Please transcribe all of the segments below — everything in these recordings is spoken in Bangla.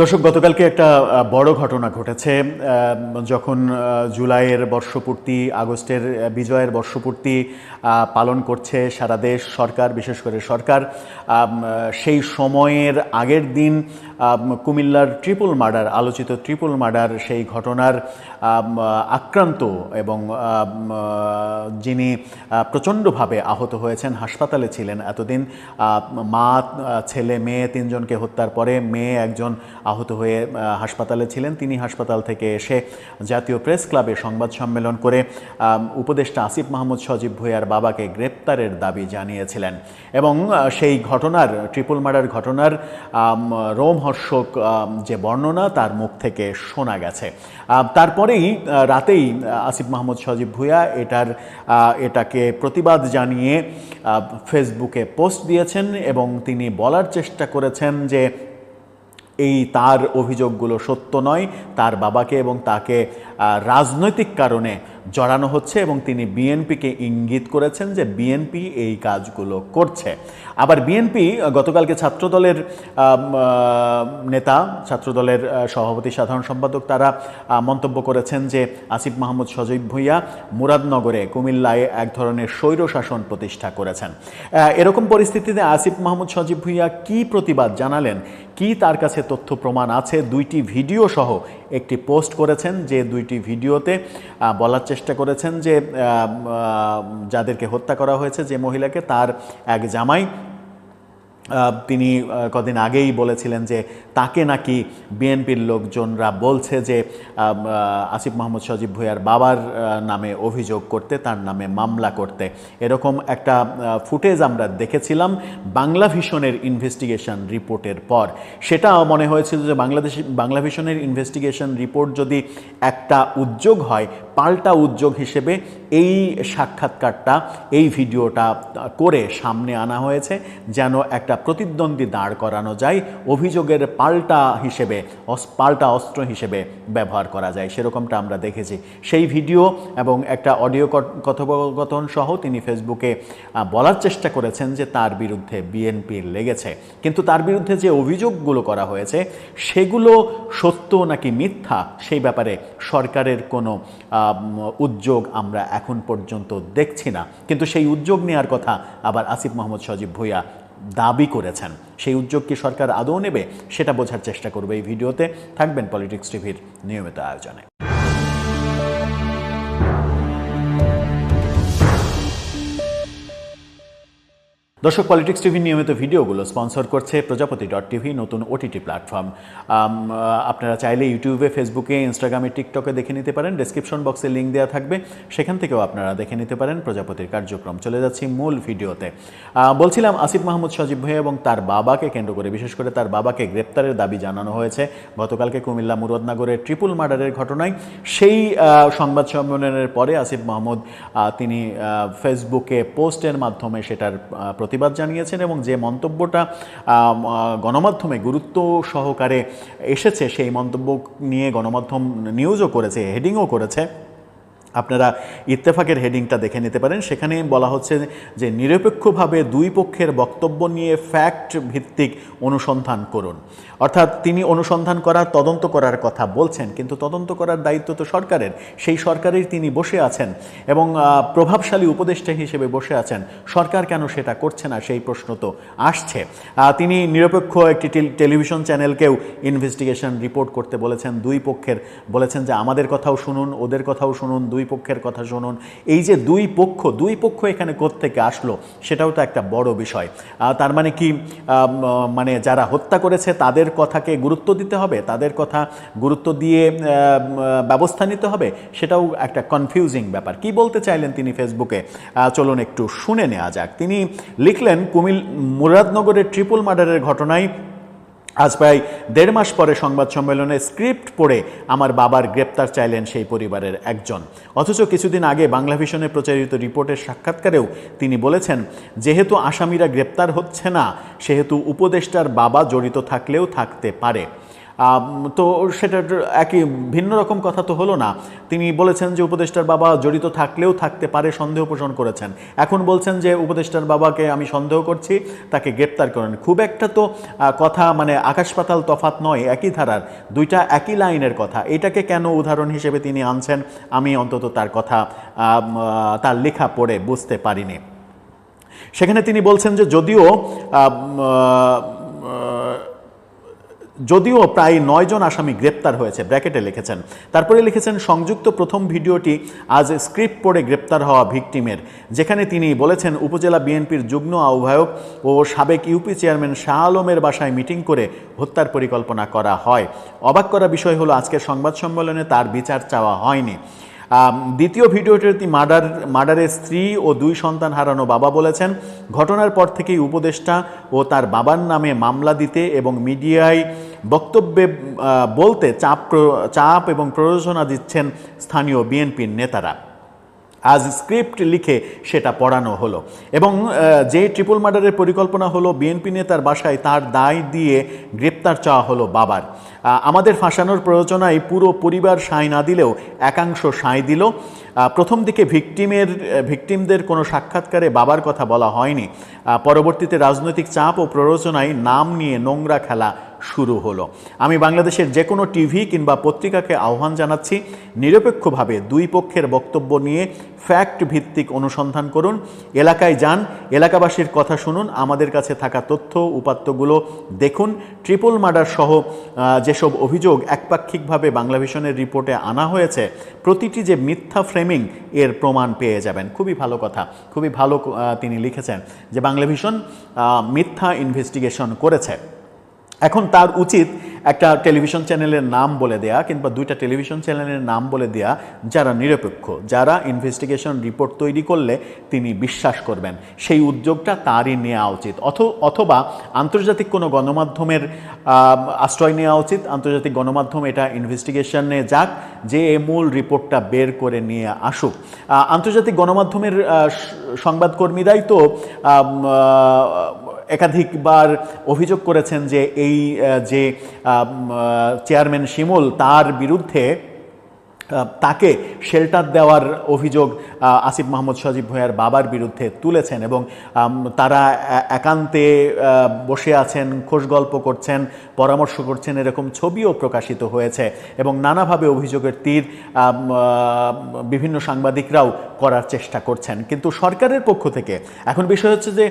দর্শক, গতকালকে একটা বড় ঘটনা ঘটেছে। যখন জুলাইয়ের বর্ষপূর্তি, আগস্টের বিজয়ের বর্ষপূর্তি পালন করছে সারা দেশ, সরকার, বিশেষ করে সরকার সেই সময়ের আগের দিন কুমিল্লার ট্রিপল মার্ডার আলোচিত ট্রিপল মার্ডার সেই ঘটনার আক্রান্ত এবং যিনি প্রচণ্ডভাবে আহত হয়েছেন হাসপাতালে ছিলেন এতদিন। মা ছেলে মেয়ে তিনজনকে হত্যার পরে মেয়ে একজন আহত হয়ে হাসপাতালে ছিলেন। তিনি হাসপাতাল থেকে এসে জাতীয় প্রেস ক্লাবে সংবাদ সম্মেলন করে উপদেষ্টা আসিফ মাহমুদ সজীব ভুঁইয়ার বাবাকে গ্রেপ্তারের দাবি জানিয়েছিলেন। এবং সেই ঘটনার ট্রিপল মার্ডার ঘটনার আম, রোমহর্ষক যে বর্ণনা তার মুখ থেকে শোনা গেছে। তারপরেই রাতেই আসিফ মাহমুদ সজীব ভুয়া এটার এটাকে প্রতিবাদ জানিয়ে ফেসবুকে পোস্ট দিয়েছেন এবং তিনি বলার চেষ্টা করেছেন যে এই তার অভিযোগগুলো সত্য নয়, তার বাবাকে এবং তাকে রাজনৈতিক কারণে জড়ানো হচ্ছে এবং তিনি বিএনপিকে ইঙ্গিত করেছেন যে বিএনপি এই কাজগুলো করছে। আবার বিএনপি গতকালকে ছাত্রদলের নেতা, ছাত্রদলের সভাপতি, সাধারণ সম্পাদক, তারা মন্তব্য করেছেন যে আসিফ মাহমুদ সজীব ভুইয়া মুরাদনগরে কুমিল্লায় এক ধরনের স্বৈর শাসন প্রতিষ্ঠা করেছেন। এরকম পরিস্থিতিতে আসিফ মাহমুদ সজীব ভুইয়া কি প্রতিবাদ জানালেন? কি তার কাছে তথ্য প্রমাণ আছে? দুইটি ভিডিও সহ একটি পোস্ট করেছেন যে দুইটি ভিডিওতে বলার চেষ্টা করেছেন যে যাদেরকে হত্যা করা হয়েছে যে মহিলাকে, তার এক জামাই তিনি কদিন আগেই বলেছিলেন যে তাকে নাকি বিএনপির লোকজনরা বলছে যে আসিফ মাহমুদ সজীব ভুঁইয়ার বাবার নামে অভিযোগ করতে, তার নামে মামলা করতে। এরকম একটা ফুটেজ আমরা দেখেছিলাম বাংলা ভিশনের ইনভেস্টিগেশন রিপোর্টের পর। সেটা মনে হয়েছিল যে বাংলাদেশ, বাংলা ভিশনের ইনভেস্টিগেশন রিপোর্ট যদি একটা উদ্যোগ হয়, পাল্টা উদ্যোগ হিসেবে এই সাক্ষাৎকারটা, এই ভিডিওটা করে সামনে আনা হয়েছে, যেন একটা প্রতিদ্বন্দ্বী দাঁড় করানো যায়, অভিযোগের পাল্টা হিসেবে পাল্টা অস্ত্র হিসেবে ব্যবহার করা যায়। সেরকমটা আমরা দেখেছি। সেই ভিডিও এবং একটা অডিও কথোপকথন সহ তিনি ফেসবুকে বলার চেষ্টা করেছেন যে তার বিরুদ্ধে বিএনপির লেগেছে। কিন্তু তার বিরুদ্ধে যে অভিযোগগুলো করা হয়েছে, সেগুলো সত্য নাকি মিথ্যা, সেই ব্যাপারে সরকারের কোনো উদ্যোগ আমরা এখন পর্যন্ত দেখছি না। কিন্তু সেই উদ্যোগ নেওয়ার কথা আবার আসিফ মোহাম্মদ সজীব ভুইয়া দাবি করেছেন। সেই উদ্যোগ কি সরকার আদৌ নেবে, সেটা বোঝার চেষ্টা করবে এই ভিডিওতে। থাকবেন পলিটিক্স টিভির নিয়মিত আয়োজনে। দর্শক পলিটিক্স টিভি নিয়মিত ভিডিওগুলো স্পন্সর করছে প্রজাপতি ডট টিভি নতুন ওটিটি প্ল্যাটফর্ম আপনারা চাইলে ইউটিউবে ফেসবুকে ইনস্টাগ্রামে টিকটকে দেখে নিতে পারেন। ডেসক্রিপশন বক্সে লিঙ্ক দেওয়া থাকবে। সেখান থেকেও আপনারা দেখে নিতে পারেন প্রজাপতির কার্যক্রম। চলে যাচ্ছি মূল ভিডিওতে। বলছিলাম আসিফ মাহমুদ, সজীব ভাই এবং তার বাবাকে কেন্দ্র করে, বিশেষ করে তার বাবাকে গ্রেপ্তারের দাবি জানানো হয়েছে। গতকালকে কুমিল্লা মুরাদনগরের ট্রিপল মার্ডারের ঘটনায়। সেই সংবাদ সম্মেলনের পরে আসিফ মাহমুদ তিনি ফেসবুকে পোস্টের মাধ্যমে সেটার প্রতিবাদ জানিয়েছেন এবং যে মন্তব্যটা গণমাধ্যমে গুরুত্ব সহকারে এসেছে, সেই মন্তব্য নিয়ে গণমাধ্যম নিউজও করেছে হেডিংও করেছে। আপনারা ইত্তেফাকের হেডিংটা দেখে নিতে পারেন। সেখানে বলা হচ্ছে যে, নিরপেক্ষভাবে দুই পক্ষের বক্তব্য নিয়ে ফ্যাক্ট ভিত্তিক অনুসন্ধান করুন। অর্থাৎ তিনি অনুসন্ধান করার, তদন্ত করার কথা বলছেন, কিন্তু তদন্ত করার দায়িত্ব তো সরকারের। সেই সরকারের তিনি বসে আছেন এবং প্রভাবশালী উপদেষ্টা হিসেবে বসে আছেন। সরকার কেন সেটা করছে না, সেই প্রশ্ন তো আসছে। তিনি নিরপেক্ষ একটি টেল- টেলিভিশন চ্যানেলকেও ইনভেস্টিগেশন রিপোর্ট করতে বলেছেন। দুই পক্ষের বলেছেন যে, আমাদের কথাও শুনুন, ওদের কথাও শুনুন, দুই পক্ষের কথা শুনুন। এই যে দুই পক্ষ দুই পক্ষ এখানে কোত্থেকে আসলো, সেটাও তো একটা বড় বিষয়। তার মানে কি মানে যারা হত্যা করেছে, তাদের কথাকে গুরুত্ব দিতে হবে? তাদের কথা গুরুত্ব দিয়ে ব্যবস্থা নিতে হবে? সেটাও একটা কনফিউজিং ব্যাপার। কি বলতে চাইলেন তিনি ফেসবুকে? চলুন একটু শুনে নেওয়া যাক। তিনি লিখলেন কুমিল মুরাদনগরের ট্রিপল মার্ডারের ঘটনায় আজ প্রায় দেড় মাস পরে সংবাদ সম্মেলনে স্ক্রিপ্ট পড়ে আমার বাবার গ্রেপ্তার চাইলেন সেই পরিবারের একজন। অথচ কিছুদিন আগে বাংলা ভিশনে প্রচারিত রিপোর্টের সাক্ষাৎকারেও তিনি বলেছেন, যেহেতু আসামিরা গ্রেপ্তার হচ্ছে না, সেহেতু উপদেষ্টার বাবা জড়িত থাকলেও থাকতে পারে। তো সেটা একই, ভিন্ন রকম কথা তো হলো না। তিনি বলেছেন যে উপদেষ্টার বাবা জড়িত থাকলেও থাকতে পারে, সন্দেহ পোষণ করেছেন। এখন বলছেন যে উপদেষ্টার বাবাকে আমি সন্দেহ করছি, তাকে গ্রেপ্তার করেন। খুব একটা তো কথা মানে আকাশ পাতাল তফাত নয়, একই ধারার। দুইটা একই লাইনের কথা। এটাকে কেন উদাহরণ হিসেবে তিনি আনছেন, আমি অন্তত তার কথা তার লেখা পড়ে বুঝতে পারিনি। সেখানে তিনি বলছেন যে যদিও যদিও প্রায় নয়জন আসামি গ্রেপ্তার হয়েছে, ব্র্যাকেটে লিখেছেন। তারপরে লিখেছেন, সংযুক্ত প্রথম ভিডিওটি আজ স্ক্রিপ্ট পড়ে গ্রেপ্তার হওয়া ভিকটিমের, যেখানে তিনি বলেছেন, উপজেলা বিএনপির যুগ্ম আহ্বায়ক ও সাবেক ইউপি চেয়ারম্যান শাহ আলমের বাসায় মিটিং করে হত্যার পরিকল্পনা করা হয়। অবাক করা বিষয় হলো, আজকের সংবাদ সম্মেলনে তার বিচার চাওয়া হয়নি। দ্বিতীয় ভিডিওটিতে মার্ডার মার্ডারের স্ত্রী ও দুই সন্তান হারানো বাবা বলেছেন, ঘটনার পর থেকেই উপদেষ্টা ও তার বাবার নামে মামলা দিতে এবং মিডিয়ায় বক্তব্যে বলতে চাপ চাপ এবং প্ররোচনা দিচ্ছেন স্থানীয় বিএনপির নেতারা। আজ স্ক্রিপ্ট লিখে সেটা পড়ানো হলো। এবং যে ট্রিপল মার্ডারের পরিকল্পনা হলো বিএনপি নেতার বাসায় তার দায় দিয়ে গ্রেপ্তার চাওয়া হলো বাবার। আমাদের ফাঁসানোর প্রয়োজনায় পুরো পরিবার সায় না দিলেও একাংশ সায় দিল। প্রথম দিকে ভিকটিমের ভিকটিমদের কোনো সাক্ষাৎকারে বাবার কথা বলা হয়নি। পরবর্তীতে রাজনৈতিক চাপ ও প্ররোচনায় নাম নিয়ে নোংরা খেলা শুরু হলো। আমি বাংলাদেশের যে কোনো টিভি কিংবা পত্রিকাকে আহ্বান জানাচ্ছি, নিরপেক্ষভাবে দুই পক্ষের বক্তব্য নিয়ে ফ্যাক্ট ভিত্তিক অনুসন্ধান করুন। এলাকায় যান, এলাকাবাসীর কথা শুনুন, আমাদের কাছে থাকা তথ্য, উপাত্তগুলো দেখুন। ট্রিপল মার্ডার সহ যেসব অভিযোগ একপাক্ষিকভাবে বাংলা ভিশনের রিপোর্টে আনা হয়েছে, প্রতিটি যে মিথ্যা ফ্রেমিং এর প্রমাণ পেয়ে যাবেন। খুবই ভালো কথা, খুবই ভালো তিনি লিখেছেন যে বাংলাভিশন মিথ্যা ইনভেস্টিগেশন করেছে। এখন তার উচিত একটা টেলিভিশন চ্যানেলের নাম বলে দেয়া কিংবা দুইটা টেলিভিশন চ্যানেলের নাম বলে দেয়া যারা নিরপেক্ষ, যারা ইনভেস্টিগেশন রিপোর্ট তৈরি করলে তিনি বিশ্বাস করবেন। সেই উদ্যোগটা তারই নেওয়া উচিত। অথ- অথবা আন্তর্জাতিক কোনো গণমাধ্যমের আশ্রয় নেওয়া উচিত। আন্তর্জাতিক গণমাধ্যম এটা ইনভেস্টিগেশনে যাক, যে এই মূল রিপোর্টটা বের করে নিয়ে আসুক। আন্তর্জাতিক গণমাধ্যমের সংবাদকর্মীরাই তো একাধিকবার অভিযোগ করেছেন যে এই যে চেয়ারম্যান শিমুল তার বিরুদ্ধে তাকে শেল্টার দেওয়ার অভিযোগ আসিফ মাহমুদ সজীব ভূঁইয়ার বাবার বিরুদ্ধে তুলেছেন এবং তারা একান্তে বসে আছেন, খোশ গল্প করছেন, পরামর্শ করছেন, এরকম ছবিও প্রকাশিত হয়েছে এবং নানাভাবে অভিযোগের তীর বিভিন্ন সাংবাদিকরাও করার চেষ্টা করছেন। কিন্তু সরকারের পক্ষ থেকে এখন বিষয় হচ্ছে যে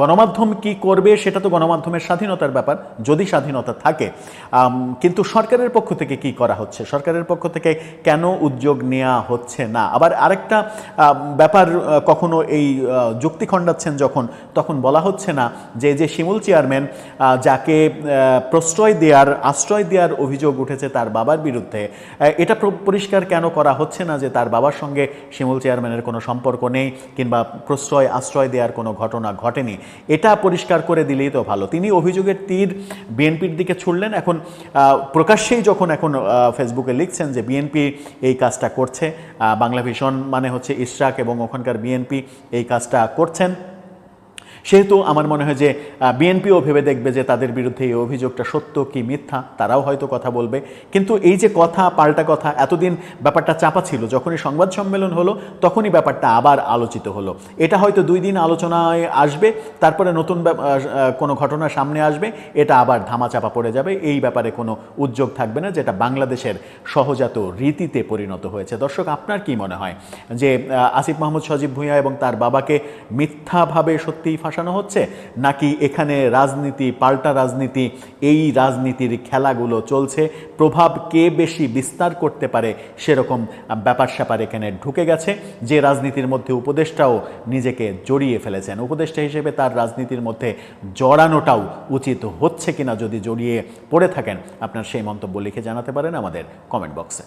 গণমাধ্যম কি করবে সেটা তো গণমাধ্যমের স্বাধীনতার ব্যাপার, যদি স্বাধীনতা থাকে কিন্তু সরকারের পক্ষ থেকে কি করা হচ্ছে? সরকারের পক্ষ থেকে কেন উদ্যোগ নেওয়া হচ্ছে না? আবার আরেকটা ব্যাপার কখনো এই যুক্তি খণ্ডাচ্ছেন যখন, তখন বলা হচ্ছে না যে যে শিমুল চেয়ারম্যান যাকে প্রশ্রয় দেওয়ার আশ্রয় দেওয়ার অভিযোগ উঠেছে তার বাবার বিরুদ্ধে এটা পরিষ্কার কেন করা হচ্ছে না যে, তার বাবার সঙ্গে শিমুল চেয়ারম্যানের কোনো সম্পর্ক নেই কিংবা প্রশ্রয়, আশ্রয় দেওয়ার কোনো ঘটনা ঘটেনি? এটা পরিষ্কার করে দিলেই তো ভালো। তিনি অভিযোগের তীর বিএনপির দিকে ছুড়লেন, এখন প্রকাশ্যেই যখন এখন ফেসবুকে লিখছেন যে বিএনপি এই কাজটা করছে। বাংলা ভিশন মানে হচ্ছে ইশরাক এবং ওখানকার বিএনপি এই কাজটা করছেন। সেহেতু আমার মনে হয় যে বিএনপিও ভেবে দেখবে যে তাদের বিরুদ্ধে এই অভিযোগটা সত্য কি মিথ্যা, তারাও হয়তো কথা বলবে। কিন্তু এই যে কথা, পাল্টা কথা, এতদিন ব্যাপারটা চাপা ছিল, যখনই সংবাদ সম্মেলন হলো, তখনই ব্যাপারটা আবার আলোচিত হলো। এটা হয়তো দুই দিন আলোচনায় আসবে, তারপরে নতুন কোনো ঘটনা সামনে আসবে, এটা আবার ধামাচাপা পড়ে যাবে। এই ব্যাপারে কোনো উদ্যোগ থাকবে না, যেটা বাংলাদেশের সহজাত রীতিতে পরিণত হয়েছে। দর্শক, আপনার কি মনে হয় যে আসিফ মাহমুদ সজীব ভূঁইয়া এবং তার বাবাকে মিথ্যাভাবে সত্যিই ফাঁসানো হচ্ছে? নাকি এখানে রাজনীতি, পাল্টা রাজনীতি, এই রাজনীতির খেলাগুলো চলছে? প্রভাব কে বেশি বিস্তার করতে পারে? সেরকম ব্যাপার স্যাপার এখানে ঢুকে গেছে। যে রাজনীতির মধ্যে উপদেষ্টাও নিজেকে জড়িয়ে ফেলেছেন। উপদেষ্টা হিসেবে তার রাজনীতির মধ্যে জড়ানোটাও উচিত হচ্ছে কিনা যদি জড়িয়ে পড়ে থাকেন, আপনার সেই মন্তব্য লিখে জানাতে পারেন আমাদের কমেন্ট বক্সে